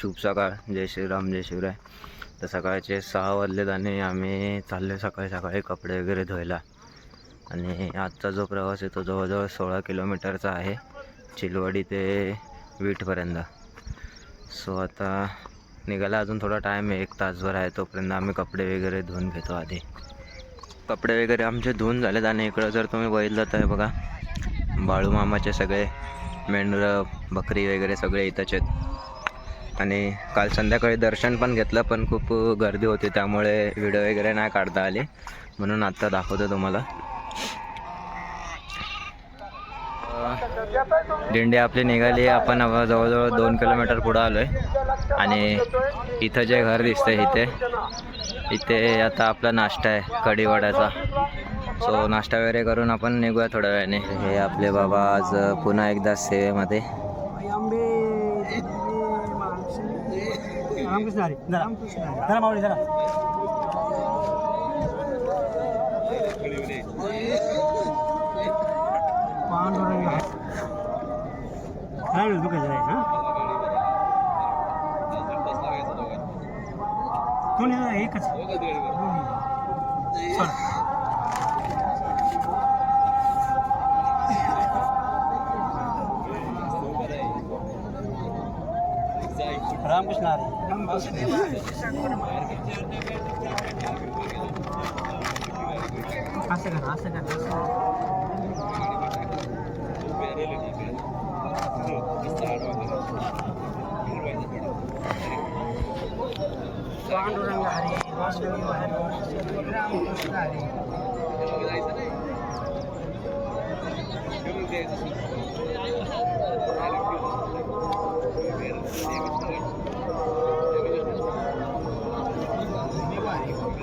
शुभ सकाळ. जय श्रीराम जय शिवराय. तर सकाळचे सहा वाजलेत आणि आम्ही चाललो सकाळी सकाळी कपडे वगैरे धुवायला. आणि आजचा जो प्रवास आहे तो जवळजवळ सोळा किलोमीटरचा आहे चिलवाडी ते वीटपर्यंत. सो आता निघायला अजून थोडा टाईम आहे एक तासभर आहे तोपर्यंत आम्ही कपडे वगैरे धुवून घेतो आधी. कपडे वगैरे आमचे धुवून झालेत आणि इकडं जर तुम्ही बघितलं तर बघा बाळू मामाचे सगळे मेंढरं बकरी वगैरे सगळे इथंच आहेत. आणि काल संध्याकाळी दर्शन पण घेतलं पण खूप गर्दी होती त्यामुळे व्हिडिओ वगैरे नाही काढता आले. म्हणून आत्ता दाखवतो तुम्हाला. दिंडी आपली निघाली. आपण जवळजवळ दोन किलोमीटर पुढं आलो आहे आणि इथं जे घर दिसतंय इथे इथे आता आपला नाश्ता आहे कढीवड्याचा. सो नाश्ता वगैरे करून आपण निघूया थोड्या वेळाने. हे आपले बाबा आज पुन्हा एकदा सेवेमध्ये रामकृष्ण हरी. जरा. जरा माऊली जरा. आहे. म्हणतो दुखायचं नाही हा. कोणी एकच. चल. रामकृष्ण हरी असं करा असं करा असं करा. पांडुरंग हरी वासुदेव हरी रामकृष्ण हरी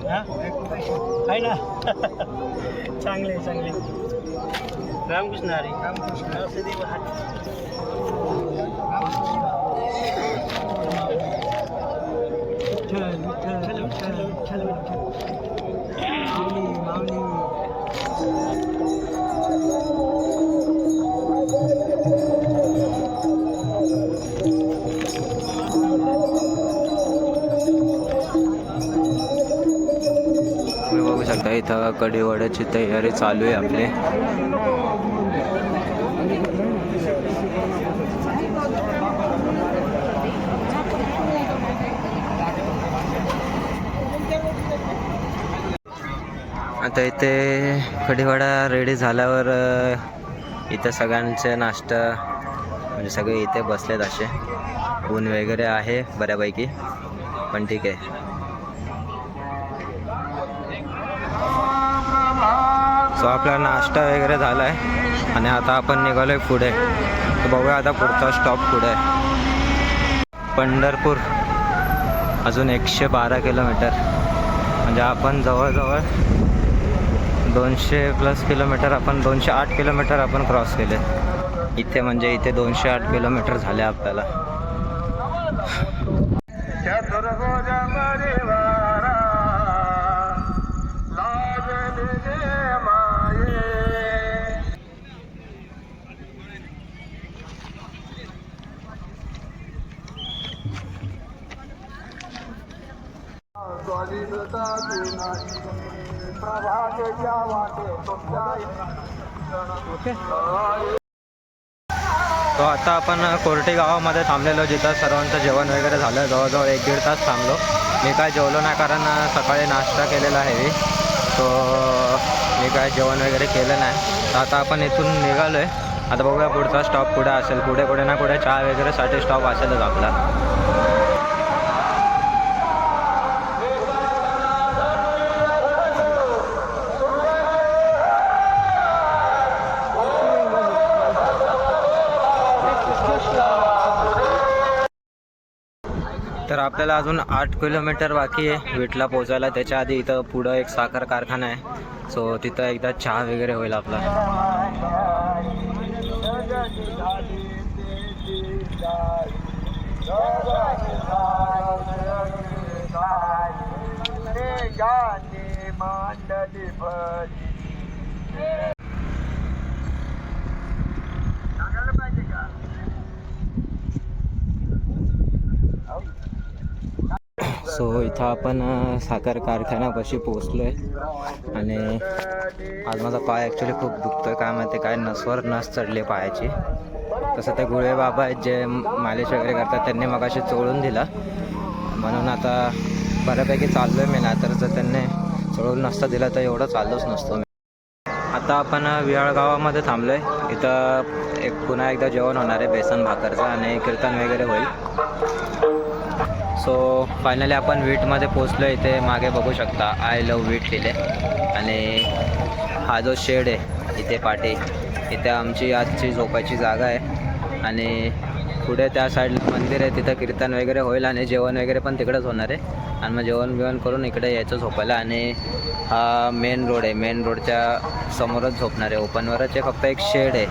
हा? आहे ना. चांगले चांगले. रामकृष्ण हरी. रामकृष्ण वासुदेव हरी शकता इथं कढीवड्याची तयारी चालू आहे आपली. आता इथे कढीवडा रेडी झाल्यावर इथं सगळ्यांचे नाश्ता म्हणजे सगळे इथे बसलेत असे. ऊन वगैरे आहे बऱ्यापैकी पण ठीक आहे. सो आपला नाश्ता वगैरे झाला आहे आणि आता आपण निघालो आहे पुढे. तर बघूया आता पुढचा स्टॉप पुढे आहे. पंढरपूर. अजून एकशे बारा किलोमीटर. म्हणजे आपण जवळजवळ दोनशे प्लस किलोमीटर आपण दोनशे आठ किलोमीटर आपण क्रॉस केले. इथे म्हणजे इथे दोनशे आठ किलोमीटर झाले आपल्याला. तो आता आपण कोर्टे गावामध्ये थांबलेलो जिथं सर्वांचं जेवण वगैरे झालं. जवळजवळ एक दीड तास थांबलो. मी काय जेवलो नाही कारण सकाळी नाश्ता केलेला आहे तो मी काय जेवण वगैरे केलं नाही. तर आता आपण इथून निघालो आहे आता बघूया पुढचा स्टॉप कुठे असेल पुढे कुठे ना कुठे चहा वगैरेसाठी स्टॉप असेलच आपला. तर आपल्याला अजून आठ किलोमीटर बाकी आहे विटला पोचायला त्याच्या आधी इथं पुढं एक साखर कारखाना आहे सो तिथं एकदा चहा वगैरे होईल आपला मांडली भरी सो इथं आपण साखर कारखान्यापाशी पोचलो आहे आणि आज माझा पाय ॲक्च्युली खूप दुखतोय. काय माहिती काय नसवर नस चढली पायाची. तसं ते गुळे बाबा आहेत जे मालिश वगैरे करतात त्यांनी मगाशी चोळून दिला. म्हणून आता बऱ्यापैकी चाललो आहे मी ना तर जर त्यांनी चोळून नसता दिला तर एवढं चाललोच नसतो मी. आता आपण विहाळ गावामध्ये थांबलो आहे इथं एक पुन्हा एकदा जेवण होणार आहे बेसन भाकरचं आणि कीर्तन वगैरे होईल. सो फायनली आपण वीटमध्ये पोचलो इथे. मागे बघू शकता आय लव वीट लिहिले आणि हा जो शेड आहे इथे पाठी इथे आमची आजची झोपायची जागा आहे. आणि पुढे त्या साईडला मंदिर आहे तिथं कीर्तन वगैरे होईल आणि जेवण वगैरे पण तिकडंच होणार आहे. आणि मग जेवण बिवण करून इकडे यायचं झोपायला. आणि हा मेन रोड आहे. मेन रोडच्या समोरच झोपणार आहे. ओपनवरच आहे फक्त एक शेड आहे.